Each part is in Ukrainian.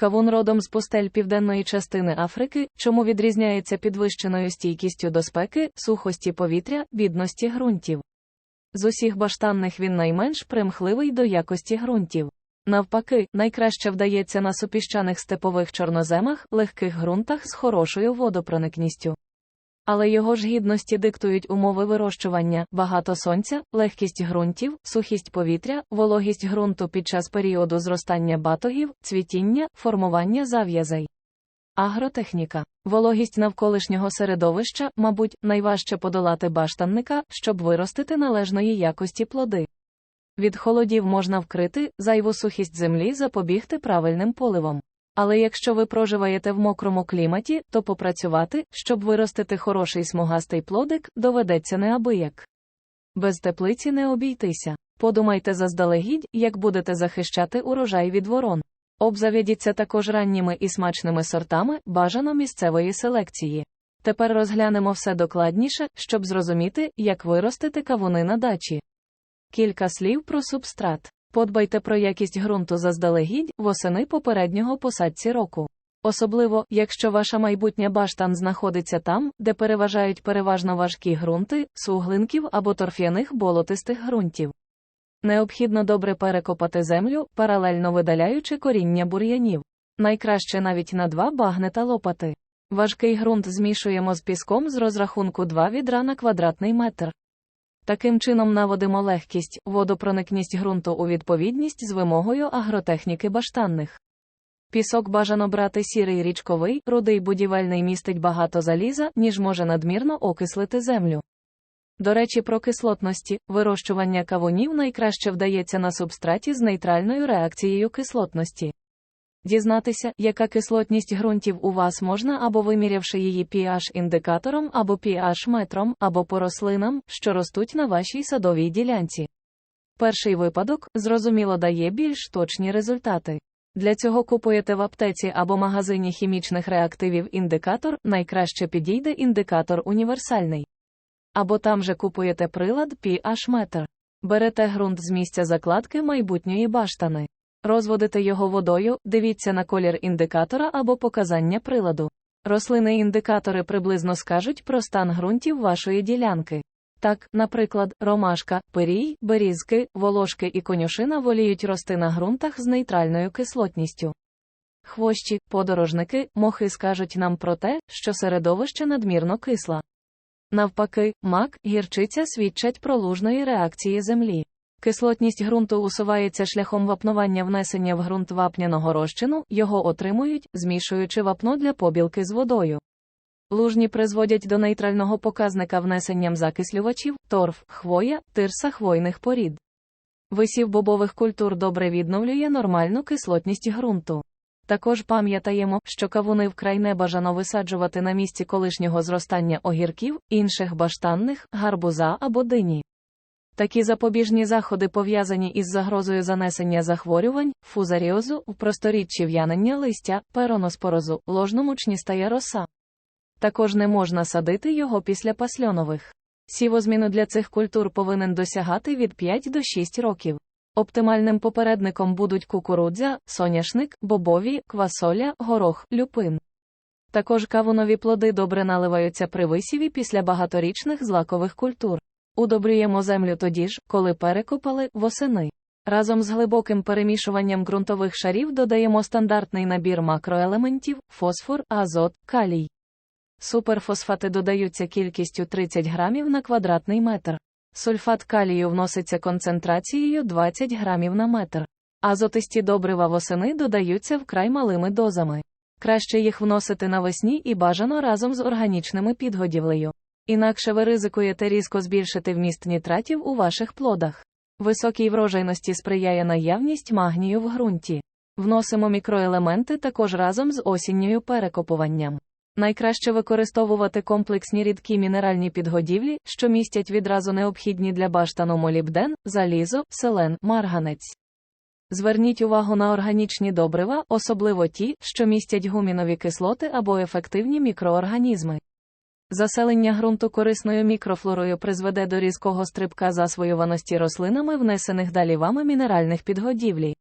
Кавун родом з пустель південної частини Африки, чому відрізняється підвищеною стійкістю до спеки, сухості повітря, бідності ґрунтів. З усіх баштанних він найменш примхливий до якості ґрунтів. Навпаки, найкраще вдається на супіщаних степових чорноземах, легких ґрунтах з хорошою водопроникністю. Але його ж гідності диктують умови вирощування, багато сонця, легкість ґрунтів, сухість повітря, вологість ґрунту під час періоду зростання батогів, цвітіння, формування зав'язей. Агротехніка. Вологість навколишнього середовища, мабуть, найважче подолати баштанника, щоб виростити належної якості плоди. Від холодів можна вкрити зайву сухість землі запобігти правильним поливом. Але якщо ви проживаєте в мокрому кліматі, то попрацювати, щоб виростити хороший смугастий плодик, доведеться неабияк. Без теплиці не обійтися. Подумайте заздалегідь, як будете захищати урожай від ворон. Обзаведіться також ранніми і смачними сортами, бажано місцевої селекції. Тепер розглянемо все докладніше, щоб зрозуміти, як виростити кавуни на дачі. Кілька слів про субстрат. Подбайте про якість ґрунту заздалегідь восени попереднього посадці року. Особливо, якщо ваша майбутня баштан знаходиться там, де переважають переважно важкі ґрунти, суглинків або торф'яних болотистих ґрунтів. Необхідно добре перекопати землю, паралельно видаляючи коріння бур'янів. Найкраще навіть на два багнета лопати. Важкий ґрунт змішуємо з піском з розрахунку 2 відра на квадратний метр. Таким чином наводимо легкість, водопроникність ґрунту у відповідність з вимогою агротехніки баштанних. Пісок бажано брати сірий річковий, рудий будівельний містить багато заліза, ніж може надмірно окислити землю. До речі, про кислотності, вирощування кавунів найкраще вдається на субстраті з нейтральною реакцією кислотності. Дізнатися, яка кислотність ґрунтів у вас можна або вимірявши її pH-індикатором або pH-метром, або по рослинам, що ростуть на вашій садовій ділянці. Перший випадок, зрозуміло, дає більш точні результати. Для цього купуєте в аптеці або магазині хімічних реактивів індикатор, найкраще підійде індикатор універсальний. Або там же купуєте прилад pH-метр. Берете ґрунт з місця закладки майбутньої баштани. Розводите його водою, дивіться на колір індикатора або показання приладу. Рослини-індикатори приблизно скажуть про стан ґрунтів вашої ділянки. Так, наприклад, ромашка, пирій, берізки, волошки і конюшина воліють рости на ґрунтах з нейтральною кислотністю. Хвощі, подорожники, мохи скажуть нам про те, що середовище надмірно кисла. Навпаки, мак, гірчиця свідчать про лужної реакції землі. Кислотність ґрунту усувається шляхом вапнування внесення в ґрунт вапняного розчину, його отримують, змішуючи вапно для побілки з водою. Лужні призводять до нейтрального показника внесенням закислювачів, торф, хвоя, тирса хвойних порід. Висів бобових культур добре відновлює нормальну кислотність ґрунту. Також пам'ятаємо, що кавуни вкрай не бажано висаджувати на місці колишнього зростання огірків, інших баштанних, гарбуза або дині. Такі запобіжні заходи пов'язані із загрозою занесення захворювань, фузаріозу, в просторіччі в'янення листя, пероноспорозу, ложномучніста роса. Також не можна садити його після пасльонових. Сівозміну для цих культур повинен досягати від 5 до 6 років. Оптимальним попередником будуть кукурудзя, соняшник, бобові, квасоля, горох, люпин. Також кавунові плоди добре наливаються при висіві після багаторічних злакових культур. Удобрюємо землю тоді ж, коли перекопали восени. Разом з глибоким перемішуванням ґрунтових шарів додаємо стандартний набір макроелементів, фосфор, азот, калій. Суперфосфати додаються кількістю 30 грамів на квадратний метр. Сульфат калію вноситься концентрацією 20 грамів на метр. Азотисті добрива восени додаються вкрай малими дозами. Краще їх вносити навесні і бажано разом з органічними підгодівлею. Інакше ви ризикуєте різко збільшити вміст нітратів у ваших плодах. Високій врожайності сприяє наявність магнію в ґрунті. Вносимо мікроелементи також разом з осінньою перекопуванням. Найкраще використовувати комплексні рідкі мінеральні підгодівлі, що містять відразу необхідні для баштану молібден, залізо, селен, марганець. Зверніть увагу на органічні добрива, особливо ті, що містять гумінові кислоти або ефективні мікроорганізми. Заселення ґрунту корисною мікрофлорою призведе до різкого стрибка засвоюваності рослинами внесених далі вами мінеральних підгодівлі.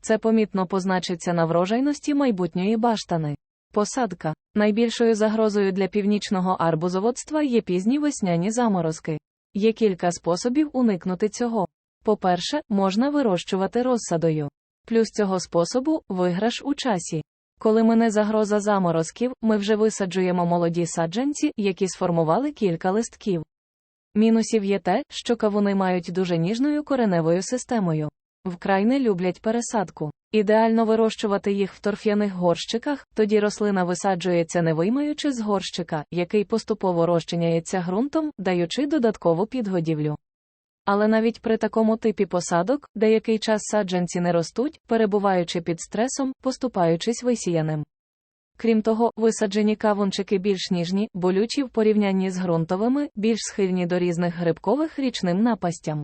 Це помітно позначиться на врожайності майбутньої баштани. Посадка. Найбільшою загрозою для північного арбузоводства є пізні весняні заморозки. Є кілька способів уникнути цього. По-перше, можна вирощувати розсадою. Плюс цього способу виграш у часі. Коли мине загроза заморозків, ми вже висаджуємо молоді саджанці, які сформували кілька листків. Мінусів є те, що кавуни мають дуже ніжною кореневою системою. Вкрай не люблять пересадку. Ідеально вирощувати їх в торф'яних горщиках, тоді рослина висаджується не виймаючи з горщика, який поступово розчиняється ґрунтом, даючи додаткову підгодівлю. Але навіть при такому типі посадок, деякий час саджанці не ростуть, перебуваючи під стресом, поступаючись висіяним. Крім того, висаджені кавунчики більш ніжні, болючі в порівнянні з ґрунтовими, більш схильні до різних грибкових річним напастям.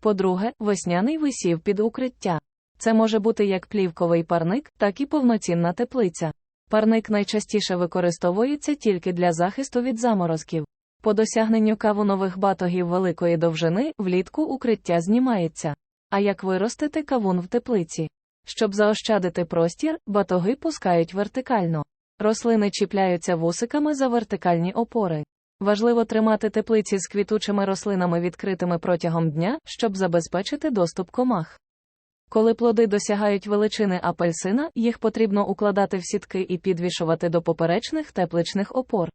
По-друге, весняний висів під укриття. Це може бути як плівковий парник, так і повноцінна теплиця. Парник найчастіше використовується тільки для захисту від заморозків. По досягненню кавунових батогів великої довжини влітку укриття знімається. А як виростити кавун в теплиці? Щоб заощадити простір, батоги пускають вертикально. Рослини чіпляються вусиками за вертикальні опори. Важливо тримати теплиці з квітучими рослинами відкритими протягом дня, щоб забезпечити доступ комах. Коли плоди досягають величини апельсина, їх потрібно укладати в сітки і підвішувати до поперечних тепличних опор.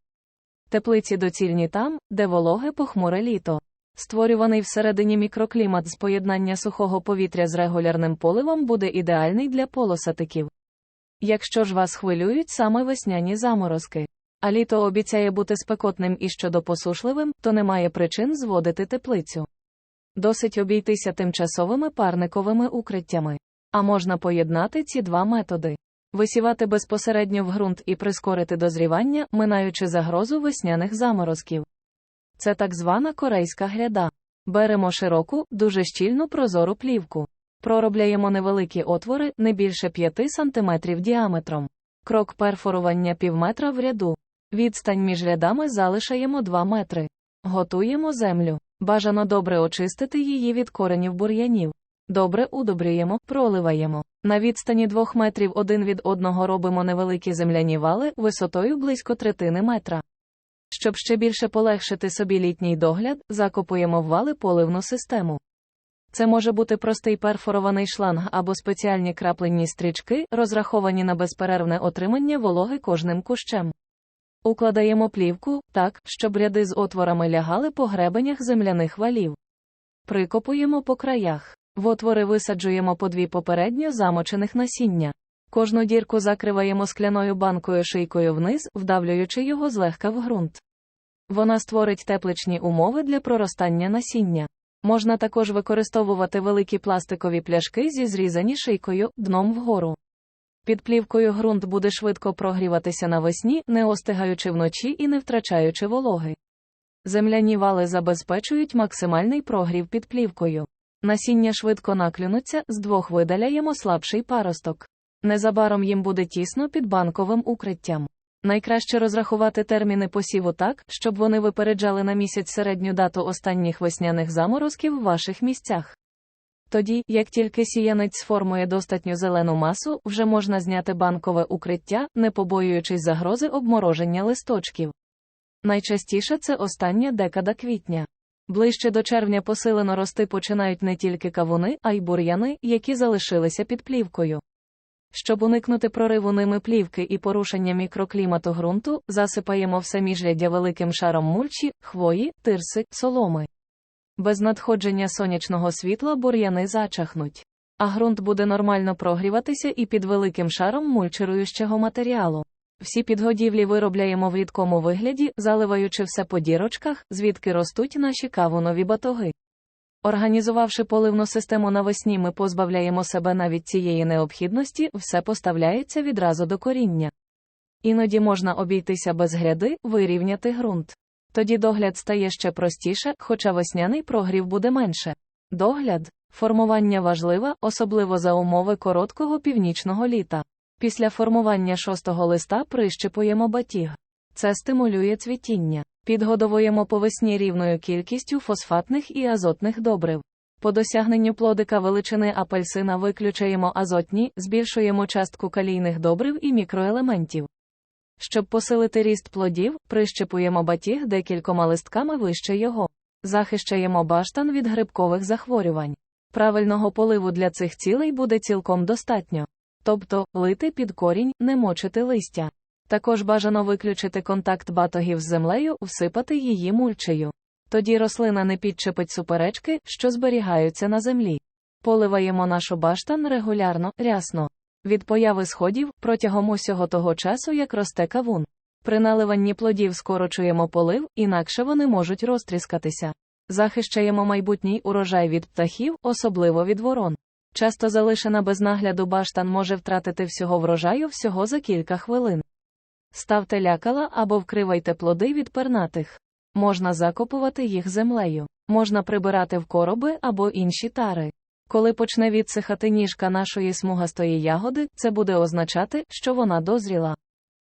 Теплиці доцільні там, де вологе похмуре літо. Створюваний всередині мікроклімат з поєднання сухого повітря з регулярним поливом буде ідеальний для полосатиків. Якщо ж вас хвилюють саме весняні заморозки, а літо обіцяє бути спекотним і щодо посушливим, то немає причин зводити теплицю. Досить обійтися тимчасовими парниковими укриттями. А можна поєднати ці два методи. Висівати безпосередньо в ґрунт і прискорити дозрівання, минаючи загрозу весняних заморозків. Це так звана корейська гряда. Беремо широку, дуже щільну прозору плівку. Проробляємо невеликі отвори, не більше 5 см діаметром. Крок перфорування півметра в ряду. Відстань між рядами залишаємо 2 метри. Готуємо землю. Бажано добре очистити її від коренів бур'янів. Добре удобрюємо, проливаємо. На відстані 2 метрів один від одного робимо невеликі земляні вали висотою близько третини метра. Щоб ще більше полегшити собі літній догляд, закопуємо в вали поливну систему. Це може бути простий перфорований шланг або спеціальні крапленні стрічки, розраховані на безперервне отримання вологи кожним кущем. Укладаємо плівку так, щоб ряди з отворами лягали по гребенях земляних валів. Прикопуємо по краях. В отвори висаджуємо по дві попередньо замочених насіння. Кожну дірку закриваємо скляною банкою шийкою вниз, вдавлюючи його злегка в ґрунт. Вона створить тепличні умови для проростання насіння. Можна також використовувати великі пластикові пляшки зі зрізані шийкою дном вгору. Під плівкою ґрунт буде швидко прогріватися навесні, не остигаючи вночі і не втрачаючи вологи. Земляні вали забезпечують максимальний прогрів під плівкою. Насіння швидко наклюнуться, з двох видаляємо слабший паросток. Незабаром їм буде тісно під банковим укриттям. Найкраще розрахувати терміни посіву так, щоб вони випереджали на місяць середню дату останніх весняних заморозків в ваших місцях. Тоді, як тільки сіянець сформує достатню зелену масу, вже можна зняти банкове укриття, не побоюючись загрози обмороження листочків. Найчастіше це остання декада квітня. Ближче до червня посилено рости починають не тільки кавуни, а й бур'яни, які залишилися під плівкою. Щоб уникнути прориву ними плівки і порушення мікроклімату ґрунту, засипаємо все міжряддя великим шаром мульчі, хвої, тирси, соломи. Без надходження сонячного світла бур'яни зачахнуть. А ґрунт буде нормально прогріватися і під великим шаром мульчируючого матеріалу. Всі підгодівлі виробляємо в рідкому вигляді, заливаючи все по дірочках, звідки ростуть наші кавунові батоги. Організувавши поливну систему навесні, ми позбавляємо себе навіть цієї необхідності, все поставляється відразу до коріння. Іноді можна обійтися без гряди, вирівняти ґрунт. Тоді догляд стає ще простіше, хоча весняний прогрів буде менше. Догляд, формування важливе, особливо за умови короткого північного літа. Після формування шостого листа прищепуємо батіг. Це стимулює цвітіння. Підгодовуємо по весні рівною кількістю фосфатних і азотних добрив. По досягненню плодика величини апельсина виключаємо азотні, збільшуємо частку калійних добрив і мікроелементів. Щоб посилити ріст плодів, прищепуємо батіг декількома листками вище його. Захищаємо баштан від грибкових захворювань. Правильного поливу для цих цілей буде цілком достатньо. Тобто, лити під корінь, не мочити листя. Також бажано виключити контакт батогів з землею, всипати її мульчею. Тоді рослина не підчепить суперечки, що зберігаються на землі. Поливаємо нашу баштан регулярно, рясно. Від появи сходів протягом усього того часу, як росте кавун. При наливанні плодів скорочуємо полив, інакше вони можуть розтріскатися. Захищаємо майбутній урожай від птахів, особливо від ворон. Часто залишена без нагляду баштан може втратити всього врожаю всього за кілька хвилин. Ставте лякала або вкривайте плоди від пернатих. Можна закопувати їх землею, можна прибирати в короби або інші тари. Коли почне відсихати ніжка нашої смугастої ягоди, це буде означати, що вона дозріла.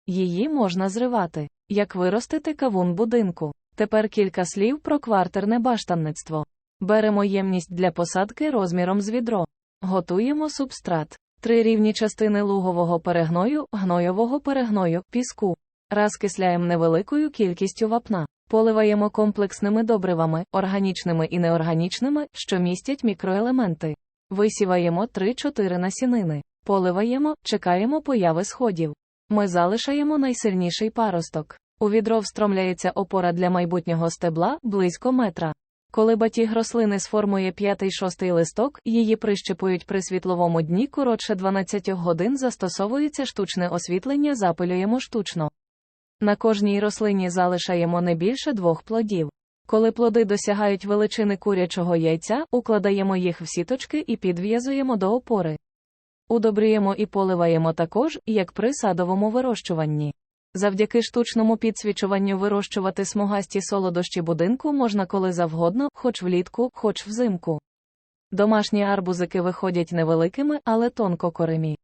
Її можна зривати. Як виростити кавун будинку? Тепер кілька слів про квартерне баштанництво. Беремо ємність для посадки розміром з відро. Готуємо субстрат. Три рівні частини лугового перегною, гнойового перегною, піску. Розкисляємо невеликою кількістю вапна. Поливаємо комплексними добривами, органічними і неорганічними, що містять мікроелементи. Висіваємо 3-4 насінини. Поливаємо, чекаємо появи сходів. Ми залишаємо найсильніший паросток. У відро встромляється опора для майбутнього стебла близько метра. Коли батіг рослини сформує п'ятий-шостий листок, її прищепують при світловому дні коротше 12 годин застосовується штучне освітлення, запилюємо штучно. На кожній рослині залишаємо не більше двох плодів. Коли плоди досягають величини курячого яйця, укладаємо їх в сіточки і підв'язуємо до опори. Удобрюємо і поливаємо також, як при садовому вирощуванні. Завдяки штучному підсвічуванню вирощувати смугасті солодощі будинку можна коли завгодно, хоч влітку, хоч взимку. Домашні арбузики виходять невеликими, але тонко коремі.